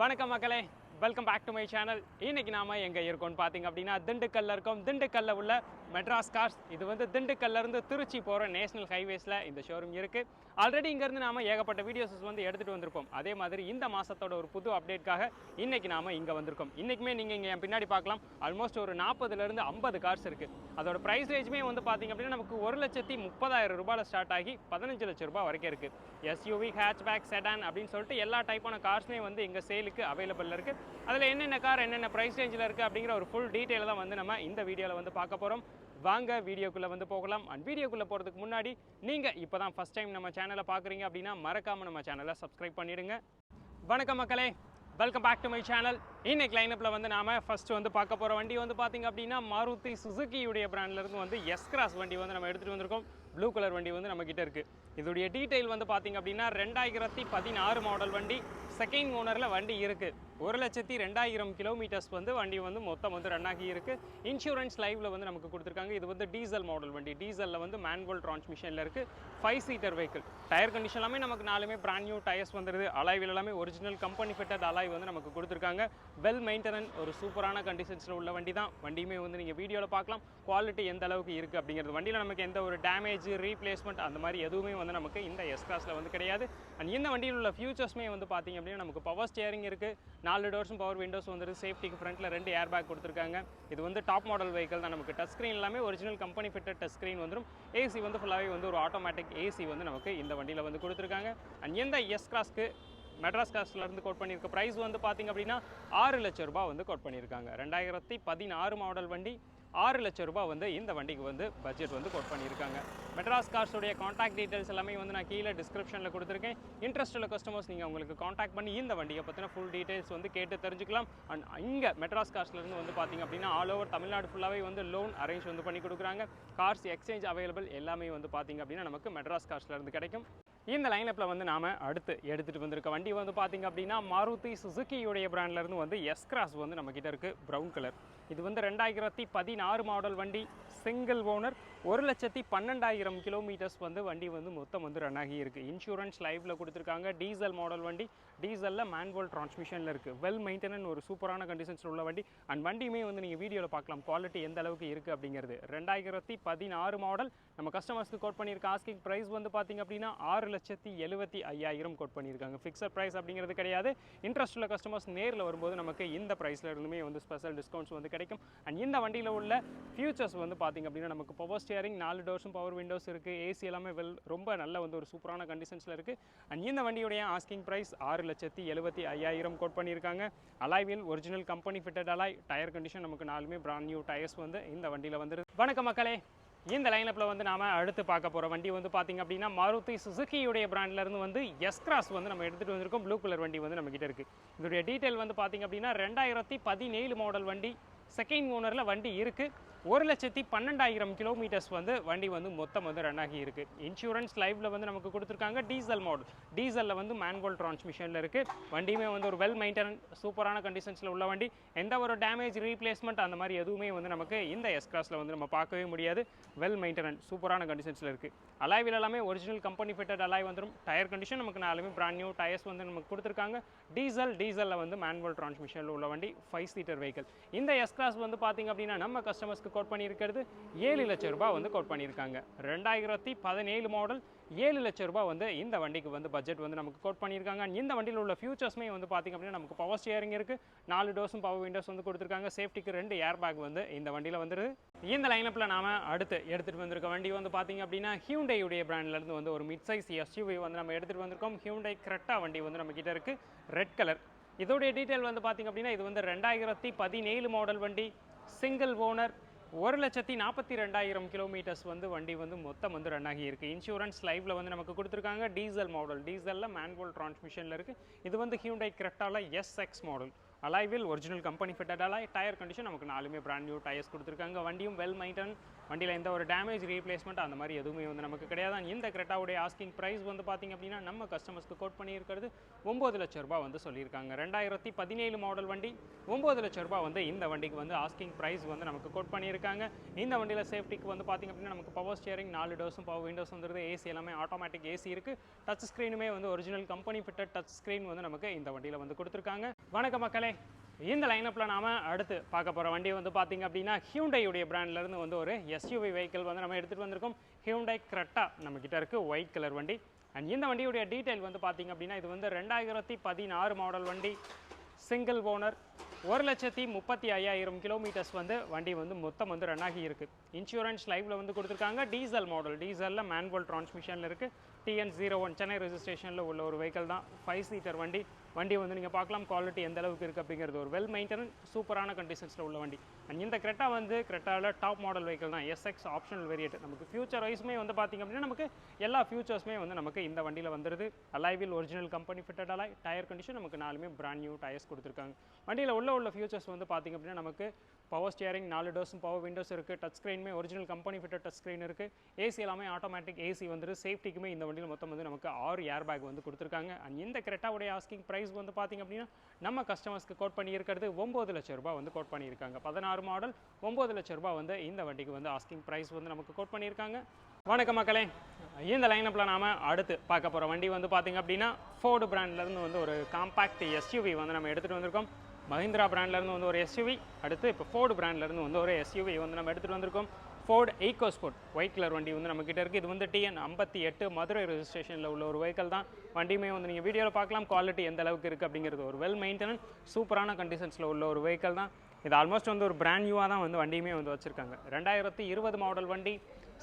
வணக்கம் மக்களே. Welcome back to my channel இன்னைக்கு நாம எங்க இருக்கோம்னு பாத்தீங்க அப்படின்னா திண்டுக்கல்ல இருக்கோம். திண்டுக்கல்ல உள்ள மெட்ராஸ் கார்ஸ். இது வந்து திண்டுக்கல்லேருந்து திருச்சி போகிற நேஷனல் ஹைவேஸில் இந்த ஷோரூம் இருக்குது ஆல்ரெடி இங்கேருந்து நாம் ஏகப்பட்ட வீடியோஸ் வந்து எடுத்துகிட்டு வந்திருப்போம். அதே மாதிரி இந்த மாதத்தோட ஒரு புது அப்டேட்காக இன்றைக்கி நாம் இங்கே வந்திருக்கோம். இன்றைக்குமே நீங்கள் இங்கே என் பின்னாடி பார்க்கலாம். ஆல்மோஸ்ட் ஒரு நாற்பதுலேருந்து ஐம்பது கார்ஸ் இருக்குது அதோட ப்ரைஸ் ரேஞ்சுமே வந்து பார்த்தீங்க அப்படின்னா நமக்கு ஒரு லட்சத்தி முப்பதாயிரம் ரூபாயில் ஸ்டார்ட் ஆகி பதினஞ்சு லட்சம் ரூபாய் வரைக்கும் இருக்குது எஸ்யூவி ஹேட்ச்பேக் செடான் அப்படின்னு சொல்லிட்டு எல்லா டைப்பான கார்ஸ்மே வந்து இங்கே சேலுக்கு அவைலபிள் இருக்குது அதில் என்னென்ன கார் என்னென்ன ப்ரைஸ் ரேஞ்சில் இருக்குது அப்படிங்கிற ஒரு ஃபுல் டீட்டெயில் தான் வந்து நம்ம இந்த வீடியோவில் வந்து பார்க்க போகிறோம் வாங்க வீடியோக்குள்ளே வந்து போகலாம். அண்ட் வீடியோக்குள்ளே போகிறதுக்கு முன்னாடி நீங்கள் இப்போ தான் ஃபஸ்ட் டைம் நம்ம சேனலை பார்க்குறீங்க அப்படின்னா மறக்காமல் நம்ம சேனலை சப்ஸ்கிரைப் பண்ணிடுங்க. வணக்கம் மக்களே. Welcome back to my channel இன்னைக்கு லைனப்பில் வந்து நாம் ஃபஸ்ட்டு வந்து பார்க்க போகிற வண்டி வந்து பார்த்திங்க அப்படின்னா மாருதி சுசுக்கியுடைய பிராண்ட்லேருந்து வந்து எஸ் கிராஸ் வண்டி வந்து நம்ம எடுத்துகிட்டு வந்திருக்கோம். ப்ளூ கலர் வண்டி வந்து நம்மக்கிட்ட இருக்குது இதோடைய டீட்டெயில் வந்து பார்த்தீங்க அப்படின்னா ரெண்டாயிரத்தி பதினாறு மாடல் வண்டி. செகண்ட் ஓனரில் வண்டி இருக்குது ஒரு லட்சத்தி ரெண்டாயிரம் கிலோமீட்டர்ஸ் வந்து வண்டி வந்து மொத்தம் வந்து ரன் ஆகி இன்சூரன்ஸ் லைவில் வந்து நமக்கு கொடுத்துருக்காங்க. இது வந்து டீசல் மாடல் வண்டி. டீசலில் வந்து மேன்வல் டிரான்ஸ்மிஷனில் இருக்குது five seater vehicle tyre condition எல்லாமே நமக்கு நாலுமே பிராண்ட் நியூ டயர்ஸ் வந்துருது. அலாய்வில் எல்லாமே ஒரிஜினல் கம்பெனி ஃபிட்டட் அலாய் வந்து நமக்கு கொடுத்துருக்காங்க. வெல் மெயின்டெனன் ஒரு சூப்பரான கண்டிஷன்ஸில் உள்ள வண்டி தான். வண்டியுமே வந்து நீங்கள் வீடியோவில் பார்க்கலாம். குவாலிட்டி எந்த அளவுக்கு இருக்குது அப்படிங்கிறது. வண்டியில் நமக்கு எந்த ஒரு டேமேஜ் ரீப்ளேஸ்மெண்ட் அந்த மாதிரி எதுவுமே வந்து நமக்கு இந்த எஸ் கிளாஸில் வந்து கிடையாது. அண்ட் இந்த வண்டியில் உள்ள ஃபியூச்சர்ஸுமே வந்து பார்த்திங்க அப்படின்னா நமக்கு பவர் ஸ்டியரிங் இருக்குது நாலு டோர்ஸும் பவர் விண்டோஸ் வந்துருக்கு சேஃப்டிக்கு ஃப்ரண்ட்டில் ரெண்டு ஏர் பேக் கொடுத்துருக்காங்க. இது வந்து டாப் மாடல் வெஹிக்கல் தான் நமக்கு. டச் ஸ்க்ரீன் எல்லாமே original company fitted touch screen வந்துடும் ஏசி வந்து ஃபுல்லாகவே வந்து ஒரு ஆட்டோமேட்டிக் ஏசி வந்து நமக்கு இந்த வண்டியில் வந்து கொடுத்துருக்காங்க. அண்ட் எந்த எஸ் கிராஸ்க்கு மெட்ராஸ் காஸ்ட்லேருந்து கோட் பண்ணியிருக்க ப்ரைஸ் வந்து பார்த்தீங்க அப்படின்னா ஆறு லட்சம் ரூபா வந்து கோட் பண்ணியிருக்காங்க. ரெண்டாயிரத்தி பதினாறு மாடல் வண்டி. ஆறு லட்சம் ரூபாய் வந்து இந்த வண்டிக்கு வந்து பட்ஜெட் வந்து கோட் பண்ணியிருக்காங்க. மெட்ராஸ் கார்ஸுடைய காண்டாக்ட் டீட்டெயில்ஸ் எல்லாமே வந்து நான் கீழே டிஸ்கிரிப்ஷனில் கொடுத்துருக்கேன். இன்ட்ரெஸ்ட் உள்ள கஸ்டமர்ஸ் நீங்கள் உங்களுக்கு காண்டாக்ட் பண்ணி இந்த வண்டியை பற்றின ஃபுல் டீட்டெயில்ஸ் வந்து கேட்டு தெரிஞ்சுக்கலாம். அண்ட் இங்கே மெட்ராஸ் கார்ஸ்லேருந்து வந்து பார்த்தீங்க அப்படின்னா ஆல் ஓவர் தமிழ்நாடு ஃபுல்லாகவே வந்து லோன் அரேஞ்ச் வந்து பண்ணி கொடுக்குறாங்க. கார்ஸ் எக்ஸ்சேஞ்ச் அவைலபிள் எல்லாமே வந்து பார்த்திங்க அப்படின்னா நமக்கு மெட்ராஸ் கார்ஸ்லேருந்து கிடைக்கும். இந்த லைனப்பில் வந்து நாம் அடுத்து எடுத்துகிட்டு வந்திருக்க வண்டி வந்து பார்த்தீங்க அப்படின்னா மாருதி சுசுக்கியுடைய பிராண்ட்லேருந்து வந்து எஸ் கிராஸ் வந்து நம்மக்கிட்ட இருக்குது ப்ரௌன் கலர் இது வந்து ரெண்டாயிரத்தி பதினாறு மாடல் வண்டி சிங்கிள் ஓனர் ஒரு லட்சத்தி பன்னெண்டாயிரம் கிலோமீட்டர்ஸ் வந்து வண்டி வந்து மொத்தம் வந்து ரன் ஆகி இருக்குது இன்சூரன்ஸ் லைஃப்பில் கொடுத்துருக்காங்க டீசல் மாடல் வண்டி. டீசலில் மேன்வல் டிரான்ஸ்மிஷனில் இருக்குது வெல் மெயின்டெனன் ஒரு சூப்பரான கண்டிஷன்ஸில் உள்ள வண்டி. அண்ட் வண்டியுமே வந்து நீங்கள் வீடியோவில் பார்க்கலாம். குவாலிட்டி எந்த அளவுக்கு இருக்குது அப்படிங்கிறது. ரெண்டாயிரத்தி பதினாறு மாடல் நம்ம கஸ்டமர்ஸ்க்கு கோட் பண்ணியிருக்க ஆஸ்கிங் ப்ரைஸ் வந்து பார்த்தீங்க அப்படின்னா ஆறு லட்சத்தி எழுபத்தி ஐயாயிரம் கோட் பண்ணியிருக்காங்க. ஃபிக்ஸட் ப்ரைஸ் அப்படிங்கிறது கிடையாது. இன்ட்ரெஸ்ட் உள்ள கஸ்டமர்ஸ் நேரில் வரும்போது நமக்கு இந்த ப்ரைஸில் இருந்துமே வந்து ஸ்பெஷல் டிஸ்கவுண்ட்ஸ் வந்து கிடைக்கும். அண்ட் இந்த வண்டியில் உள்ள ஃபியூச்சர்ஸ் வந்து பார்த்தீங்க அப்படின்னா நமக்கு பவர் ஸ்டியரிங் நாலு டோர்ஸும் பவர் விண்டோஸ் இருக்குது ஏசி எல்லாமே வெல் ரொம்ப நல்ல வந்து ஒரு சூப்பரான கண்டிஷன்ஸில் இருக்குது அண்ட் இந்த வண்டியுடைய ஆஸ்கிங் ப்ரைஸ் ஆறு லட்சத்தி எழுபத்தி ஐயாயிரம் கோட் பண்ணியிருக்காங்க. Alloy wheel original company fitted alloy. Tyre condition நமக்கு நாலுமே பிராண்ட் நியூ டயர்ஸ் வந்து இந்த வண்டியில் வந்துருது. வணக்கம் மக்களே. இந்த லைனப்பில் வந்து நாம் அடுத்து பார்க்க போகிற வண்டி வந்து பார்த்திங்க அப்படின்னா மாருதி சுசுக்கியுடைய பிராண்ட்லேருந்து வந்து எஸ் கிராஸ் வந்து நம்ம எடுத்துகிட்டு வந்திருக்கோம். ப்ளூ கலர் வண்டி வந்து நம்மக்கிட்ட இருக்குது இதோடைய டீட்டெயில் வந்து பார்த்திங்க அப்படின்னா ரெண்டாயிரத்தி பதினேழு மாடல் வண்டி. செகண்ட் ஓனரில் வண்டி இருக்குது ஒரு லட்சத்தி பன்னெண்டாயிரம் கிலோமீட்டர்ஸ் வந்து வண்டி வந்து மொத்தம் வந்து ரன் ஆகி இருக்கு. இன்சூரன்ஸ் லைவ்ல வந்து நமக்கு கொடுத்துருக்காங்க டீசல் மாடல் டீசலில் வந்து மேனுவல் டிரான்ஸ்மிஷனில் இருக்கு. வண்டியுமே வந்து ஒரு வெல் மெயின்டெனன் சூப்பரான கண்டிஷன்ஸில் உள்ள வண்டி. எந்த ஒரு டேமேஜ் ரீப்ளேஸ்மெண்ட் அந்த மாதிரி எதுவுமே வந்து நமக்கு இந்த எஸ் கிளாஸில் வந்து நம்ம பார்க்கவே முடியாது. வெல் மெயின்டெனன் சூப்பரான கண்டிஷன்ஸில் இருக்கு. அலாய்வில் எல்லாமே ஒரிஜினல் கம்பெனி ஃபிட்டட் அலாய் வந்துடும் டயர் கண்டிஷன் நமக்கு நாலுமே பிராண்ட் நியூ டயர்ஸ் வந்து நமக்கு கொடுத்துருக்காங்க. டீசல் டீசலில் வந்து மேன்வல் டிரான்ஸ்மிஷனில் உள்ள வண்டி ஃபைவ் சீட்டர் வெஹிக்கல் இந்த எஸ் கிளாஸ் வந்து பார்த்திங்க அப்படின்னா நம்ம கஸ்டமர்ஸ்க்கு கோட் பண்ணியிருக்கிறது. ஏழு லட்சம் ரூபாய் வந்து கோட் பண்ணியிருக்காங்க. ரெண்டாயிரத்தி பதினேழு மாடல் ஏழு லட்சம் ரூபாய் வந்து இந்த வண்டிக்கு வந்து பட்ஜெட் வந்து நமக்கு கோட் பண்ணியிருக்காங்க. இந்த வண்டியில் உள்ள ஃபியூச்சர்ஸ்மே வந்து பார்த்திங்க அப்படின்னா நமக்கு பவர் ஸ்டியரிங் இருக்குது நாலு டோஸும் பவர் விண்டோஸ் வந்து கொடுத்துருக்காங்க. சேஃப்டிக்கு ரெண்டு ஏர் பேக் வந்து இந்த வண்டியில் வந்துருது. இந்த லைனப்பில் நாம் அடுத்து எடுத்துகிட்டு வந்திருக்க வண்டி வந்து பார்த்திங்க அப்படின்னா ஹியூண்டையுடைய பிராண்ட்லேருந்து வந்து ஒரு மிட் சைஸ் எஸ்யூவி வந்து நம்ம எடுத்துகிட்டு வந்திருக்கோம். ஹியூண்டை கரெக்டா வண்டி வந்து நம்ம கிட்ட இருக்குது ரெட் கலர் இதோடைய டீட்டெயில் வந்து பார்த்திங்க அப்படின்னா இது வந்து ரெண்டாயிரத்தி பதினேழு மாடல் வண்டி. சிங்கிள் ஓனர் ஒரு லட்சத்தி நாற்பத்தி ரெண்டாயிரம் கிலோமீட்டர்ஸ் வந்து வண்டி வந்து மொத்தம் வந்து ரன் ஆகி இருக்குது இன்சூரன்ஸ் லைவில் வந்து நமக்கு கொடுத்துருக்காங்க. டீசல் மாடல் டீசலில் மேன்வல் டிரான்ஸ்மிஷனில் இருக்குது இது வந்து Hyundai கிரெட்டால S X model alloy wheel original company fitted alloy tyre condition நமக்கு நாலுமே பிராண்ட் நியூ டயர்ஸ் கொடுத்துருக்காங்க. வண்டியும் வெல் மெயின்டன் வண்டியில் எந்த ஒரு டேமேஜ் ரீப்ளேஸ்மெண்ட் அந்த மாதிரி எதுவுமே வந்து நமக்கு கிடையாது இந்த கிரெட்டாவுடைய ஆஸ்கிங் ப்ரைஸ் வந்து பார்த்திங்க அப்படின்னா நம்ம கஸ்டமர்ஸ்க்கு கோட் பண்ணியிருக்கிறது ஒம்பது லட்ச ரூபா வந்து சொல்லியிருக்காங்க. ரெண்டாயிரத்தி பதினேழு மாடல் வண்டி ஒம்பது லட்ச ரூபா வந்து இந்த வண்டிக்கு வந்து ஆஸ்கிங் ப்ரைஸ் வந்து நமக்கு கோட் பண்ணியிருக்காங்க. இந்த வண்டியில் சேஃப்டிக்கு வந்து பார்த்தீங்க அப்படின்னா நமக்கு பவர் ஸ்டியரிங் நாலு டோர்ஸும் பவர் விண்டோஸ் வந்துருது ஏசி எல்லாமே ஆட்டோமேட்டிக் ஏசி இருக்குது டச் ஸ்க்ரீனுமே வந்து original company fitted touch screen வந்து நமக்கு இந்த வண்டியில் வந்து கொடுத்துருக்காங்க. வணக்கம் மக்களே. இந்த லைனப்பில் நாம் அடுத்து பார்க்க போகிற வண்டி வந்து பார்த்தீங்க அப்படின்னா ஹியூண்டையுடைய பிராண்ட்லேருந்து வந்து ஒரு எஸ்யூவி வெஹிக்கிள் வந்து நம்ம எடுத்துகிட்டு வந்திருக்கோம். ஹியூண்டை கிரெட்டா நம்மக்கிட்ட இருக்குது ஒயிட் கலர் வண்டி. அண்ட் இந்த வண்டியுடைய டீட்டெயில் வந்து பார்த்தீங்க அப்படின்னா இது வந்து ரெண்டாயிரத்தி பதினாறு மாடல் வண்டி. சிங்கிள் ஓனர் ஒரு லட்சத்தி முப்பத்தி ஐயாயிரம் கிலோமீட்டர்ஸ் வந்து வண்டி வந்து மொத்தம் வந்து ரன் ஆகி இன்சூரன்ஸ் லைஃப்பில் வந்து கொடுத்துருக்காங்க. டீசல் மாடல் டீசலில் மேன்வல் டிரான்ஸ்மிஷனில் இருக்குது டிஎன் ஜீரோ ஒன் சென்னை ரெஜிஸ்ட்ரேஷனில் உள்ள ஒரு வெஹிக்கிள் தான். ஃபைவ் சீட்டர் வண்டி. வண்டி வந்து நீங்கள் பார்க்கலாம் குவாலிட்டி எந்த அளவுக்கு இருக்குது அப்படிங்கிறது ஒரு வெல் மெயின்டெனன் சூப்பரான கண்டிஷன்ஸில் உள்ள வண்டி. அண்ட் இந்த கிரெட்டா வந்து கிரெட்டாவில் டாப் மாடல் வெஹிக்கிள் தான். எஸ்எக்ஸ் ஆப்ஷனல் வேரியட் நமக்கு ஃபியூச்சர் வைஸுமே வந்து பார்த்திங்க அப்படின்னா நமக்கு எல்லா ஃபியூச்சர்ஸுமே வந்து நமக்கு இந்த வண்டியில் வந்துருது. Alloy wheel original company fitted alloy tyre condition நமக்கு நாலுமே பிராண்ட் நியூ டயர்ஸ் கொடுத்துருக்காங்க. வண்டியில் உள்ள உள்ள ஃபியூச்சர்ஸ் வந்து பார்த்திங்க அப்படின்னா நமக்கு பவர் ஸ்டியரிங் நாலு டோர்ஸும் பவர் விண்டோஸ் இருக்குது touch ஸ்க்ரீனுமே original company fitted touch screen இருக்குது ஏசி எல்லாமே ஆட்டோமேட்டிக் ஏசி வந்துரு சேஃப்டிக்குமே இந்த வண்டியில் மொத்தம் வந்து நமக்கு ஆறு ஏர் பேக் வந்து கொடுத்துருக்காங்க. அண்ட் இந்த கிரெட்டாவுடைய ஆஸ்கிங் ப்ரைஸ் வந்து பார்த்திங்க அப்படின்னா நம்ம கஸ்டமர்ஸ்க்கு கோட் பண்ணியிருக்கிறது ஒம்பது லட்ச ரூபா வந்து கோட் பண்ணியிருக்காங்க. பதினாறு மாடல் ஒம்பது லட்ச ரூபா வந்து இந்த வண்டிக்கு வந்து ஆஸ்கிங் ப்ரைஸ் வந்து நமக்கு கோட் பண்ணியிருக்காங்க. வணக்க மக்களே. இந்த லைனப்பில் நாம அடுத்து பார்க்க போகிற வண்டி வந்து பார்த்திங்க அப்படின்னா ஃபோர்டு பிராண்ட்லேருந்து வந்து ஒரு காம்பாக்ட் எஸ்யூவி வந்து நம்ம எடுத்துகிட்டு வந்திருக்கோம். மஹிந்திரா பிராண்ட்லேருந்து வந்து ஒரு எஸ்யூவி அடுத்து இப்போ ஃபோர்டு பிராண்ட்லேருந்து வந்து ஒரு எஸ்யூவி வந்து நம்ம எடுத்துகிட்டு வந்திருக்கோம். Ford Eco Sport white colour வண்டி வந்து நம்மக்கிட்ட இருக்குது இது வந்து டிஎன் ஐம்பத்தி எட்டு மதுரை ரெஜிஸ்ட்ரேஷனில் உள்ள ஒரு வெஹிக்கல் தான். வண்டியுமே வந்து நீங்கள் வீடியோவில் பார்க்கலாம். குவாலிட்டி எந்த அளவுக்கு இருக்குது அப்படிங்கிறது ஒரு வெல் மெயின்டெனன் சூப்பரான கண்டிஷன்ஸில் உள்ள ஒரு வெஹிக்கல் தான். இது ஆல்மோஸ்ட் வந்து ஒரு பிராண்ட் நியூவாக தான் வந்து வண்டியுமே வந்து வச்சுருக்காங்க. ரெண்டாயிரத்தி இருபது மாடல் வண்டி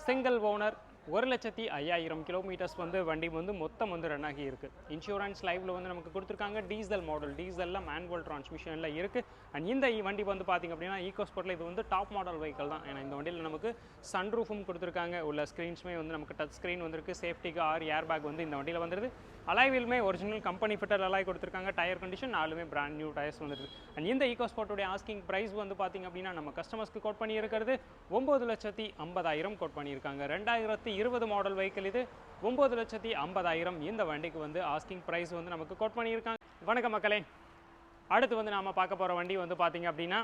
சிங்கிள் ஓனர் ஒரு லட்சத்தி ஐயாயிரம் கிலோமீட்டர்ஸ் வந்து வண்டி வந்து மொத்தம் வந்து ரன் ஆகி இருக்குது இன்சூரன்ஸ் லைவ்ல வந்து நமக்கு கொடுத்துருக்காங்க. டீசல் மாடல் டீசலில் மேன்வல் டிரான்ஸ்மிஷனில் இருக்குது அண்ட் இந்த வண்டி வந்து பார்த்திங்க அப்படின்னா ஈகோஸ்போர்ட்டில் இது வந்து டாப் மாடல் வெஹிக்கல் தான். ஏன்னா இந்த வண்டியில் நமக்கு சன் ரூஃபும் கொடுத்துருக்காங்க. உள்ள ஸ்க்ரீன்ஸுமே வந்து நமக்கு டச் ஸ்க்ரீன் வந்திருக்கு. சேஃப்டிக்கு ஆறு ஏர் பேக் வந்து இந்த வண்டியில் வந்துருது. அலைவிலுமே ஒரிஜினல் கம்பெனி ஃபிட்டர் அலாய் கொடுத்துருக்காங்க. டயர் கண்டிஷன் நாலுமே பிராண்ட் நியூ டயர்ஸ் வந்துருக்கு அண்ட் இந்த ஈகோ ஸ்போர்ட்டுடைய ஆஸ்கிங் ப்ரைஸ் வந்து பார்த்திங்க அப்படின்னா நம்ம கஸ்டமர்ஸ்க்கு கோட் பண்ணியிருக்கிறது ஒம்பது லட்சத்தி ஐம்பதாயிரம் கோட் பண்ணியிருக்காங்க. ரெண்டாயிரத்தி இருபது மாடல் வெஹிக்கிள் இது ஒம்பது லட்சத்தி ஐம்பதாயிரம் இந்த வண்டிக்கு வந்து ஆஸ்கிங் ப்ரைஸ் வந்து நமக்கு கோட் பண்ணியிருக்காங்க. வணக்கம் மக்களே. அடுத்து வந்து நாம் பார்க்க போகிற வண்டி வந்து பார்த்திங்க அப்படின்னா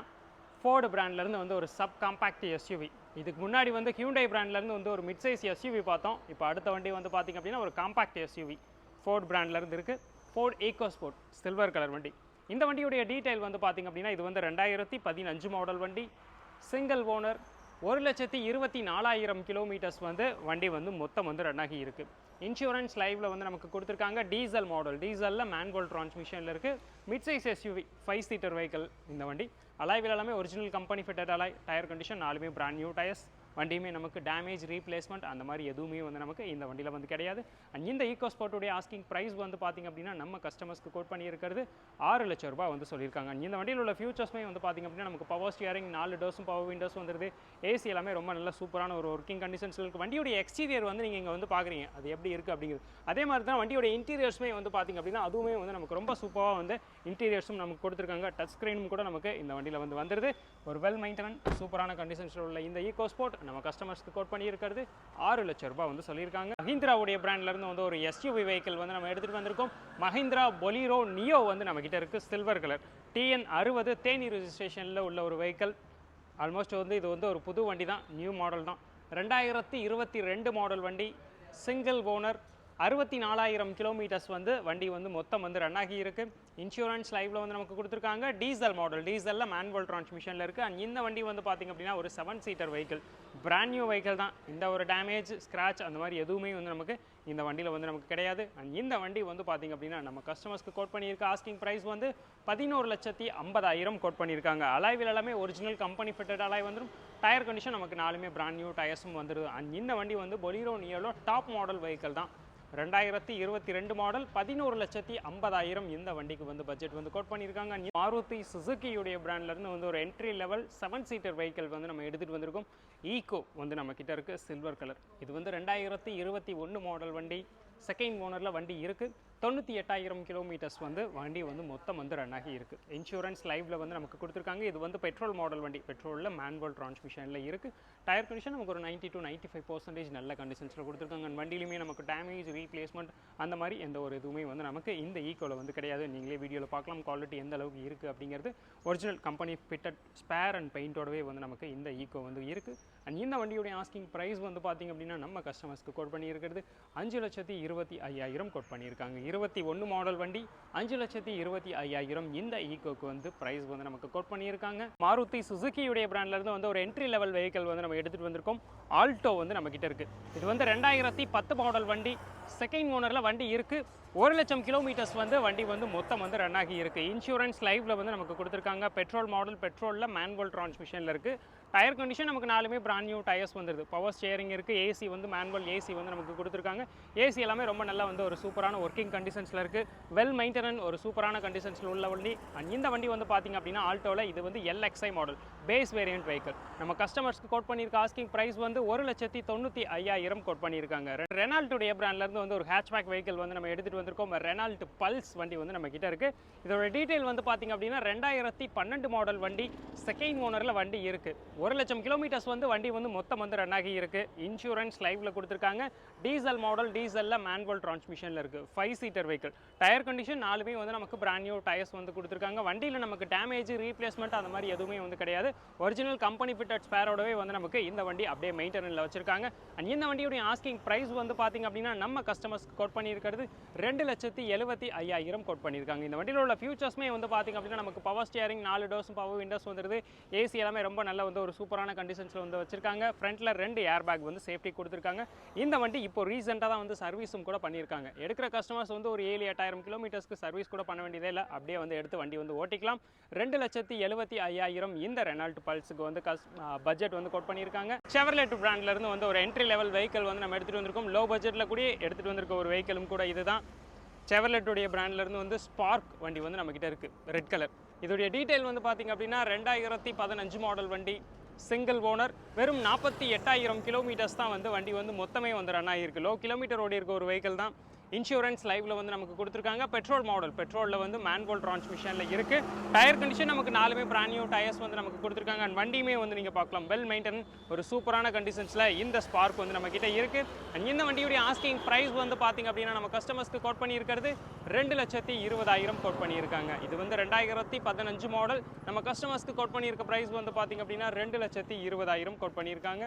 ஃபோர்டு பிராண்ட்லேருந்து வந்து ஒரு சப் காம்பாக்ட் எஸ்யூவி இதுக்கு முன்னாடி வந்து ஹியூண்டை பிராண்ட்லேருந்து வந்து ஒரு மிட் சைஸ் எஸ்யூவி பார்த்தோம். இப்போ அடுத்த வண்டி வந்து பார்த்திங்க அப்படின்னா ஒரு காம்பாக்ட் எஸ்யூவி ஃபோர்ட் பிராண்ட்லேருந்து இருக்குது Ford Eco Sport silver colour வண்டி. இந்த வண்டியுடைய டீட்டெயில் வந்து பார்த்திங்க அப்படின்னா இது வந்து ரெண்டாயிரத்தி பதினஞ்சு மாடல் வண்டி. சிங்கிள் ஓனர் ஒரு லட்சத்தி இருபத்தி நாலாயிரம் கிலோமீட்டர்ஸ் வந்து வண்டி வந்து மொத்தம் வந்து ரன் ஆகி இன்சூரன்ஸ் லைவில் வந்து நமக்கு கொடுத்துருக்காங்க டீசல் மாடல் டீசலில் மேனுவல் டிரான்ஸ்மிஷனில் இருக்குது mid size SUV five seater vehicle இந்த வண்டி. அலாய்வில் எல்லாமே original company fitted alloy tyre condition நாலுமே பிராண்ட் நியூ டயர்ஸ் வண்டியுமே நமக்கு டேமேஜ் ரீப்ளேஸ்மெண்ட் அந்த மாதிரி எதுவுமே வந்து நமக்கு இந்த வண்டியில் வந்து கிடையாது. அண்ட் இந்த ஈகோ ஸ்போர்ட்டுடைய ஆஸ்கிங் ப்ரைஸ் வந்து பார்த்திங்க அப்படின்னா நம்ம கஸ்டமர்ஸ்க்கு கோட் பண்ணியிருக்கிறது ஆறு லட்சம் ரூபாய் வந்து சொல்லியிருக்காங்க. இந்த வண்டியில் உள்ள ஃபியூச்சர்ஸ்மே வந்து பார்த்திங்க அப்படின்னா நமக்கு பவர் ஸ்டியரிங் நாலு டோர்ஸும் பவர் விண்டோஸ் வந்துருது. ஏசி எல்லாமே ரொம்ப நல்ல சூப்பரான ஒரு ஒர்க்கிங் கண்டிஷன்ஸில் இருக்குது வண்டியோட எக்ஸ்டீரியர் வந்து நீங்கள் இங்கே வந்து பார்க்குறீங்க அது எப்படி இருக்குது அப்படிங்கிறது. அதே மாதிரி தான் வண்டியோட இன்டீரியர்ஸுமே வந்து பார்த்திங்க அப்படின்னா அதுவுமே வந்து நமக்கு ரொம்ப சூப்பராக வந்து இன்டீரியர்ஸும் நமக்கு கொடுத்துருக்காங்க. டச் ஸ்க்ரீனும் கூட நமக்கு இந்த வண்டியில் வந்து வந்துருது. ஒரு வெல் மெயின்டெனன் சூப்பரான கண்டிஷன்ஸில் உள்ள இந்த ஈகோ ஸ்போர்ட் நம்ம கஸ்டமர்ஸ்க்கு கோட் பண்ணியிருக்கிறது. ஆறு லட்ச ரூபாய் வந்து சொல்லியிருக்காங்க. மஹிந்திராவுடைய பிராண்ட்லேருந்து வந்து ஒரு எஸ்யூவி வெஹிக்கிள் வந்து நம்ம எடுத்துகிட்டு வந்திருக்கோம். மஹிந்திரா பொலீரோ நியோ வந்து நம்மக்கிட்ட இருக்குது சில்வர் கலர் டிஎன் அறுபது தேனி ரிஜிஸ்ட்ரேஷனில் உள்ள ஒரு வெஹிக்கிள் ஆல்மோஸ்ட் வந்து இது வந்து ஒரு புது வண்டி தான் நியூ மாடல் தான். ரெண்டாயிரத்தி இருபத்தி ரெண்டு மாடல் வண்டி சிங்கிள் ஓனர் அறுபத்தி நாலாயிரம் கிலோமீட்டர்ஸ் வந்து வண்டி வந்து மொத்தம் வந்து ரன் ஆகி இருக்குது இன்சூரன்ஸ் லைஃப்பில் வந்து நமக்கு கொடுத்துருக்காங்க. டீசல் மாடல் டீசலில் மேனுவல் டிரான்ஸ்மிஷனில் இருக்குது அண்ட் இந்த வண்டி வந்து பார்த்திங்க அப்படின்னா ஒரு seven seater vehicle brand new vehicle தான். இந்த ஒரு டேமேஜ் ஸ்க்ராச் அந்த மாதிரி எதுவுமே வந்து நமக்கு இந்த வண்டியில் வந்து நமக்கு கிடையாது. அண்ட் இந்த வண்டி வந்து பார்த்திங்க அப்படின்னா நம்ம கஸ்டமர்ஸ்க்கு கோட் பண்ணியிருக்க. ஆஸ்கிங் ப்ரைஸ் வந்து பதினோரு லட்சத்தி ஐம்பதாயிரம் கோட் பண்ணியிருக்காங்க. அலாய்வில் எல்லாமே ஒரிஜினல் கம்பெனி ஃபிட்டட் அலாய் வந்துடும் டயர் கண்டிஷன் நமக்கு நாலுமே பிராண்ட் நியூ டயர்ஸும் வந்துடுது அண்ட் இந்த வண்டி வந்து பொலிரோ நியோலோ டாப் மாடல் வெஹிக்கிள் தான். ரெண்டாயிரத்தி இருபத்தி ரெண்டு மாடல் பதினோரு லட்சத்தி ஐம்பதாயிரம் இந்த வண்டிக்கு வந்து பட்ஜெட் வந்து கோட் பண்ணியிருக்காங்க. And மாருதி சுசுக்கியுடைய பிராண்ட்லேருந்து வந்து ஒரு entry level seven seater vehicle வந்து நம்ம எடுத்துகிட்டு வந்திருக்கோம். ஈகோ வந்து நம்ம கிட்ட இருக்குது சில்வர் கலர் இது வந்து ரெண்டாயிரத்தி இருபத்தி ஒன்று மாடல் வண்டி. செகண்ட் ஓனரில் வண்டி இருக்குது தொண்ணூற்றி எட்டாயிரம் கிலோமீட்டர்ஸ் வந்து வண்டி வந்து மொத்தம் வந்து ரன் ஆகி இருக்குது இன்சூரன்ஸ் லைவில் வந்து நமக்கு கொடுத்துருக்காங்க. இது வந்து பெட்ரோல் மாடல் வண்டி. பெட்ரோலில் மேன்வல் டிரான்ஸ்மிஷனில் இருக்குது டயர் கண்டிஷன் நமக்கு ஒரு 90 டு 95% ஃபைவ் பர்சன்டேஜ் நல்ல கண்டிஷன்ஸில் கொடுத்துருக்காங்க. அண்ட் வண்டியிலுமே நமக்கு டேமேஜ் ரீப்ளேஸ்மெண்ட் அந்த மாதிரி எந்த ஒரு இதுவுமே வந்து நமக்கு இந்த ஈக்கோவில் வந்து கிடையாது. நீங்களே வீடியோவில் பார்க்கலாம். குவாலிட்டி எந்த அளவுக்கு இருக்குது அப்படிங்கிறது original company fitted spare and பெயிண்டோடவே வந்து நமக்கு இந்த ஈக்கோ வந்து இருக்குது அண்ட் இந்த வண்டியுடைய ஆஸ்கிங் ப்ரைஸ் வந்து பார்த்திங்க அப்படின்னா நம்ம கஸ்டமர்ஸ்க்கு கோட் பண்ணியிருக்கிறது அஞ்சு லட்சத்தி இருபத்தி ஐயாயிரம் கோட் பண்ணியிருக்காங்க. இருபத்தி ஒன்று மாடல் வண்டி அஞ்சு லட்சத்தி இருபத்தி ஐயாயிரம் இந்த ஈக்கோக்கு வந்து ப்ரைஸ் வந்து நமக்கு கோட் பண்ணியிருக்காங்க. மாருதி சுசுக்கியுடைய பிராண்ட்லேருந்து வந்து ஒரு என்ட்ரி லெவல் வெஹிக்கல் வந்து நம்ம எடுத்துகிட்டு வந்திருக்கோம். ஆல்டோ வந்து நம்மக்கிட்ட இருக்குது இது வந்து ரெண்டாயிரத்தி பத்து மாடல் வண்டி. செகண்ட் ஓனரில் வண்டி இருக்குது ஒரு லட்சம் கிலோமீட்டர்ஸ் வந்து வண்டி வந்து மொத்தம் வந்து ரன் ஆகி இருக்குது இன்சூரன்ஸ் லைஃப்பில் வந்து நமக்கு கொடுத்துருக்காங்க. பெட்ரோல் மாடல் பெட்ரோலில் மேன்வல் டிரான்ஸ்மிஷனில் இருக்குது டயர் கண்டிஷன் நமக்கு நாலுமே பிராண்ட் நியூ டயர்ஸ் வந்துருது. பவர் ஸ்டேரிங் இருக்குது ஏசி வந்து மேன்வல் ஏசி வந்து நமக்கு கொடுத்துருக்காங்க. ஏசி எல்லாமே ரொம்ப நல்லா வந்து ஒரு சூப்பரான ஒர்க்கிங் கண்டிஷன்ஸில் இருக்குது வெல் மெயின்டெனன் ஒரு சூப்பரான கண்டிஷன்ஸில் உள்ள வண்டி. அண்ட் இந்த வண்டி வந்து பார்த்திங்க அப்படின்னா ஆல்டோவில் இது வந்து LXI model base variant vehicle நம்ம கஸ்டமர்ஸ்க்கு கோட் பண்ணியிருக்க ஆஸ்கிங் ப்ரைஸ் வந்து ஒரு லட்சத்தி தொண்ணூற்றி ஐயாயிரம் கோட் பண்ணியிருக்காங்க. ரெனால்ட்டுடைய பிராண்ட்லேருந்து வந்து ஒரு ஹேட்ச்பேக் வெஹிக்கிள் வந்து நம்ம எடுத்துகிட்டு வந்திருக்கோம். ரெனால்ட் பல்ஸ் வண்டி வந்து நம்ம கிட்ட இருக்குது இதோட டீட்டெயில் வந்து பார்த்திங்க அப்படின்னா ரெண்டாயிரத்தி பன்னெண்டு மாடல் வண்டி செகண்ட் ஓனரில் வண்டி இருக்குது ஒரு லட்சம் கிலோமீட்டர்ஸ் வந்து வண்டி வந்து மொத்தம் வந்து ரன் ஆகி இருக்குது இன்சூரன்ஸ் லைவ்ல கொடுத்துருக்காங்க. டீசல் மாடல் டீசலில் மேன்வல் டிரான்ஸ்மிஷனில் இருக்குது five seater vehicle tyre condition நாலுமே வந்து நமக்கு பிராண்ட் நியூ டயர்ஸ் வந்து கொடுத்துருக்காங்க. வண்டியில் நமக்கு டேமேஜ் ரீப்ளேஸ்மெண்ட் அந்த மாதிரி எதுவுமே வந்து கிடையாது. ஒரிஜினல் கம்பெனி ஃபிட்டட் ஸ்பேரோடவே வந்து நமக்கு இந்த வண்டி அப்படியே மெயின்டெனன்ல வச்சிருக்காங்க. அண்ட் இந்த வண்டியுடைய ஆஸ்கிங் ப்ரைஸ் வந்து பார்த்திங்க அப்படின்னா நம்ம கஸ்டமர்ஸ்க்கு கோட் பண்ணியிருக்கிறது ரெண்டு லட்சத்தி எழுபத்தி ஐயாயிரம் கோட் பண்ணியிருக்காங்க. இந்த வண்டியில் உள்ள ஃபியூச்சர்ஸ்மே வந்து பார்த்திங்க அப்படின்னா நமக்கு பவர் ஸ்டியரிங் நாலு டோர்ஸும் பவர் விண்டோஸ் வந்துருது. ஏசி எல்லாமே ரொம்ப நல்ல வந்து ஒரு சூப்பரான கண்டிஷன்ஸில் வந்து வச்சிருக்காங்க. ஃப்ரண்ட்டில் ரெண்டு ஏர் பேக் வந்து சேஃப்டி கொடுத்துருக்காங்க. இந்த வண்டி இப்போ ரீசெண்டாக தான் வந்து சர்வீஸும் கூட பண்ணியிருக்காங்க. எடுக்கிற கஸ்டமர்ஸ் வந்து ஒரு ஏழு எட்டாயிரம் கிலோமீட்டர்ஸ்க்கு சர்வீஸ் கூட பண்ண வேண்டியதே இல்லை. அப்படியே வந்து எடுத்து வண்டி வந்து ஓட்டிக்கலாம். ரெண்டு லட்சத்தி எழுபத்தி ஐயாயிரம் இந்த ரெண்டு ரெனால்ட் பல்ஸுக்கு வந்து கஸ் பட்ஜெட் வந்து கோட் பண்ணியிருக்காங்க. செவர்லெட் பிராண்ட்லேருந்து வந்து ஒரு என்ட்ரி லெவல் வெஹிக்கிள் வந்து நம்ம எடுத்துகிட்டு வந்திருக்கோம். லோ பட்ஜெட்டில் கூட எடுத்துகிட்டு வந்திருக்க ஒரு வெஹிக்கலும் கூட இதுதான். செவர்லெட்டுடைய பிராண்ட்லேருந்து வந்து ஸ்பார்க் வண்டி வந்து நம்மக்கிட்ட இருக்குது ரெட் கலர் இதோடைய டீட்டெயில் வந்து பார்த்திங்க அப்படின்னா ரெண்டாயிரத்தி பதினஞ்சு மாடல் வண்டி. சிங்கிள் ஓனர் வெறும் நாற்பத்தி எட்டாயிரம் கிலோமீட்டர்ஸ் தான் வந்து வண்டி வந்து மொத்தமே வந்து ரன் ஆகியிருக்கு. லோ கிலோமீட்டர் ஓடி இருக்க ஒரு வெஹிக்கிள் தான். இன்சூரன்ஸ் லைவ்ல வந்து நமக்கு கொடுத்துருக்காங்க. பெட்ரோல் மாடல் பெட்ரோலில் வந்து மேனுவல் டிரான்ஸ்மிஷனில் இருக்குது டயர் கண்டிஷன் நமக்கு நாலுமே பிராண்ட் நியூ டயர்ஸ் வந்து நமக்கு கொடுத்துருக்காங்க. அண்ட் வண்டியுமே வந்து நீங்கள் பார்க்கலாம். வெல் மெயின்டென் ஒரு சூப்பரான கண்டிஷன்ஸில் இந்த ஸ்பார்க் வந்து நம்ம கிட்ட இருக்குது அண்ட் இந்த வண்டியுடைய ஆஸ்கிங் ப்ரைஸ் வந்து பார்த்திங்க அப்படின்னா நம்ம கஸ்டமர்ஸ்க்கு கோட் பண்ணியிருக்கிறது ரெண்டு லட்சத்தி இருபதாயிரம் கோட் பண்ணியிருக்காங்க. இது வந்து ரெண்டாயிரத்தி பதினஞ்சு மாடல் நம்ம கஸ்டமர்ஸ்க்கு கோட் பண்ணியிருக்க ப்ரைஸ் வந்து பார்த்திங்க அப்படின்னா ரெண்டு லட்சத்தி இருபதாயிரம் கோட் பண்ணியிருக்காங்க.